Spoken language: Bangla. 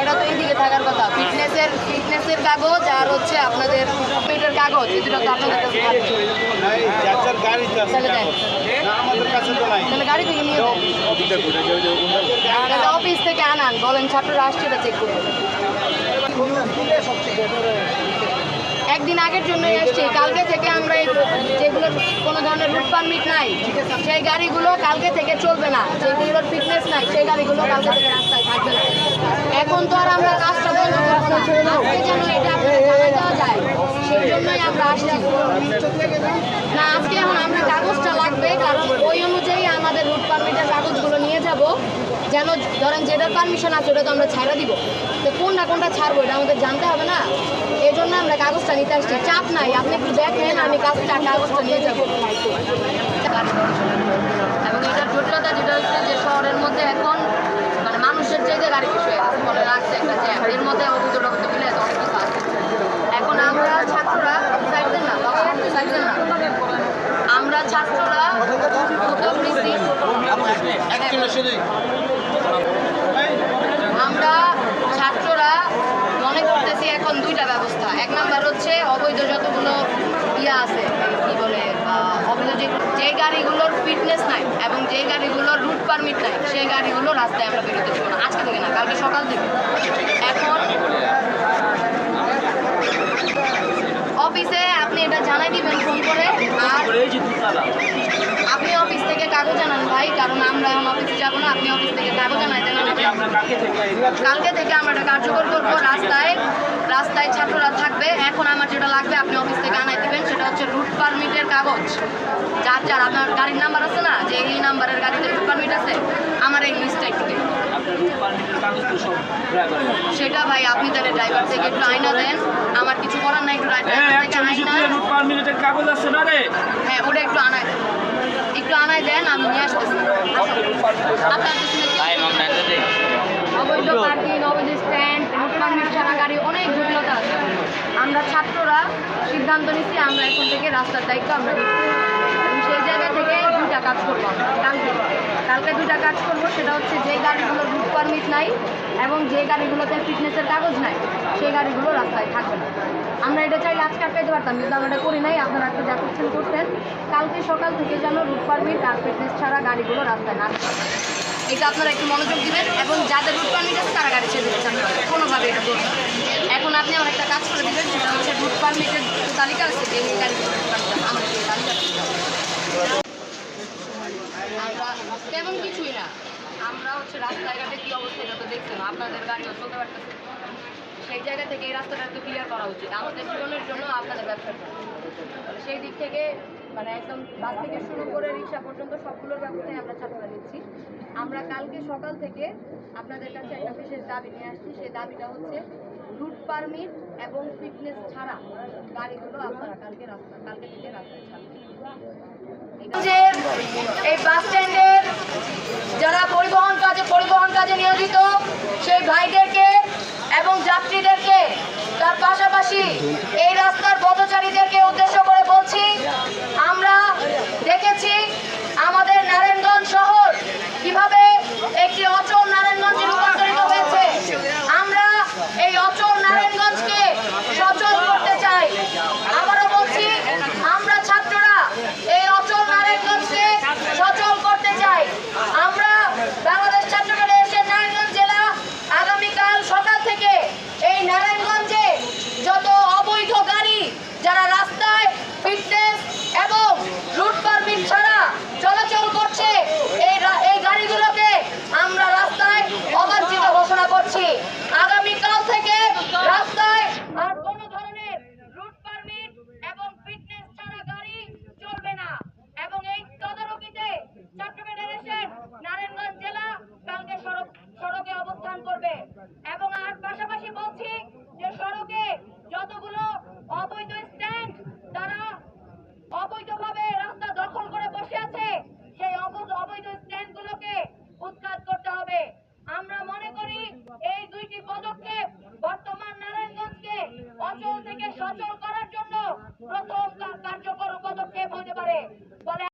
এটা তো এইদিকে থাকার কথা। ফিটনেসের ফিটনেসের কাগজ আর হচ্ছে আপনাদের মিটার কাগজ এই তো আপনাদের কাছে তাহলে গাড়ি থেকে নিয়ে তাহলে অফিস থেকে আনান। বলেন ছাত্ররা আসছে এটা চেক করুন। একদিন আগের জন্য এসছি কালকে থেকে আমরা এই যেগুলোর কোনো ধরনের রুট পারমিট নাই সেই গাড়িগুলো কালকে থেকে চলবে না। যেগুলোর ফিটনেস নাই সেই গাড়িগুলো কালকে থেকে এখন তো আর আমরা কাজটা বন্ধ করব না। আজকে যেন এটা আপনাদের জানাই দেওয়া যায়, সেই জন্যই আমরা আসছি। না, আজকে এখন আমরা কাগজটা লাগবে, কারণ ওই অনুযায়ী আমাদের রুট পারমিটের কাগজগুলো নিয়ে যাব। যেন ধরেন যেটার পারমিশন আছে, ওটা তো আমরা ছাড়া দিব। তো কোনটা কোনটা ছাড়বো, এটা আমাদের জানতে হবে না। এই জন্য আমরা কাগজটা নিতে আসছি। চাপ নাই, আপনি একটু দেখেন, আমি কাজটা কাগজটা নিয়ে যাব এবং এটার জটিলতা যেটা হচ্ছে যে শহরের মধ্যে এখন মানে মানুষের চাইতে গাড়ি বেশি হয়ে গেছে ফলে রাখছে একটা জ্যাম এর মধ্যে অভিযোগটা করতে গেলে অনেক কিছু আছে এখন আমরা ছাত্ররা সাইড দেন না বাবা সাইড দেন না আমরা ছাত্ররা উদ্যোগ নিচ্ছি আমরা ছাত্ররা মনে করতেছি এখন দুইটা ব্যবস্থা। এক নাম্বার হচ্ছে অবৈধ যতগুলো ইয়া আছে, কি বলে অবৈধ যে গাড়িগুলোর ফিটনেস নাই এবং যে গাড়িগুলোর রুট পারমিট নাই, সেই গাড়িগুলো রাস্তায় আমরা বেরোতে দেবো না। আজকে থেকে না, কালকে সকাল থেকে। এখন অফিসে আপনি এটা জানাই দিবেন ফোন করে, আর আপনি অফিস থেকে কাগজ আনান ভাই কারণ আমরা এখন অফিসে যাব না আপনি অফিস থেকে কাগজ আনাই দেন কালকে থেকে আমরা এটা কার্যকর করব রাস্তায়। রাস্তায় ছাত্ররা থাকবে। এখন আমার যেটা লাগবে আপনি অফিস থেকে আনাই দেবেন সেটা হচ্ছে রুট পারমিটের কাগজ। যার যার আপনার গাড়ির নাম্বার আছে না? যে এই নাম্বারের গাড়িতে রুট পারমিট আছে আমার এই লিস্টটা একটু সেটা ভাই আপনি তাহলে ড্রাইভার থেকে একটু আয়না দেন। আমার কিছু করার নাই একটু ড্রাইভার থেকে আয়না। কাগজ আছে না রে? হ্যাঁ ওটা একটু আনাই দেন আনাই দেন আমি নিয়ে আসতেছি। আপনার পিছনে কি- অবৈধ পার্কিং অবৈধ স্ট্যান্ড রুট পারমিট ছাড়া গাড়ি অনেক জটিলতা আছে। আমরা ছাত্ররা সিদ্ধান্ত নিচ্ছি আমরা এখন থেকে রাস্তার দায়িত্ব আমরা সেই জায়গা থেকে দুইটা কাজ করব কালকে। কালকে দুইটা কাজ করব সেটা হচ্ছে যে গাড়িগুলোর রুট পারমিট নাই এবং যে গাড়িগুলোতে ফিটনেসের কাগজ নাই সেই গাড়িগুলো রাস্তায় থাকবে না। আমরা এটা চাইলে আজকে আটকাইতে পারতাম, কিন্তু আমরা এটা করি নাই, আপনারা একটা যা করছেন করতেন। কালকে সকাল থেকে যেন রুট পারমিট আর ফিটনেস ছাড়া গাড়িগুলো রাস্তায় না এটা আপনারা একটু মনোযোগ দিবেন, এবং যাদের রুট পারমিট আছে তারা গাড়ি ছেড়ে দিচ্ছেন কোনোভাবে এটা করবেন এখন আপনি আমার একটা কাজ করে দিবেন, সেটা হচ্ছে রুট পারমিটের তালিকা আছে যে। আমরা তেমন কিছুই না। আমরা হচ্ছে রাস্তাঘাটে কি অবস্থা, এটা তো দেখছেন আপনাদের গাড়িও চলতে পারতেছে। সেই জায়গা থেকে এই রাস্তাটা একটু ক্লিয়ার করা উচিত। আমাদের জীবনের জন্য আপনাদের ব্যবসার। সেই দিক থেকে মানে একদম বাস থেকে শুরু করে রিক্সা পর্যন্ত সবগুলোর ব্যবস্থায় আমরা ছাত্ররা দিচ্ছি। আমরা কালকে সকাল থেকে আপনাদের কাছে একটা বিশেষ দাবি নিয়ে আসছি। সেই দাবিটা হচ্ছে রুট পারমিট এবং ফিটনেস ছাড়া গাড়িগুলো আপনারা কালকে রাস্তা, কালকে থেকে রাস্তায় ছাড়বেন। এই বাস স্ট্যান্ডের যারা পরিবহন কাজে পরিবহন কাজে নিয়োজিত, সেই ভাইদেরকে এবং সচল করার জন্য প্রথম কার্যকর পদক্ষেপ হতে পারে।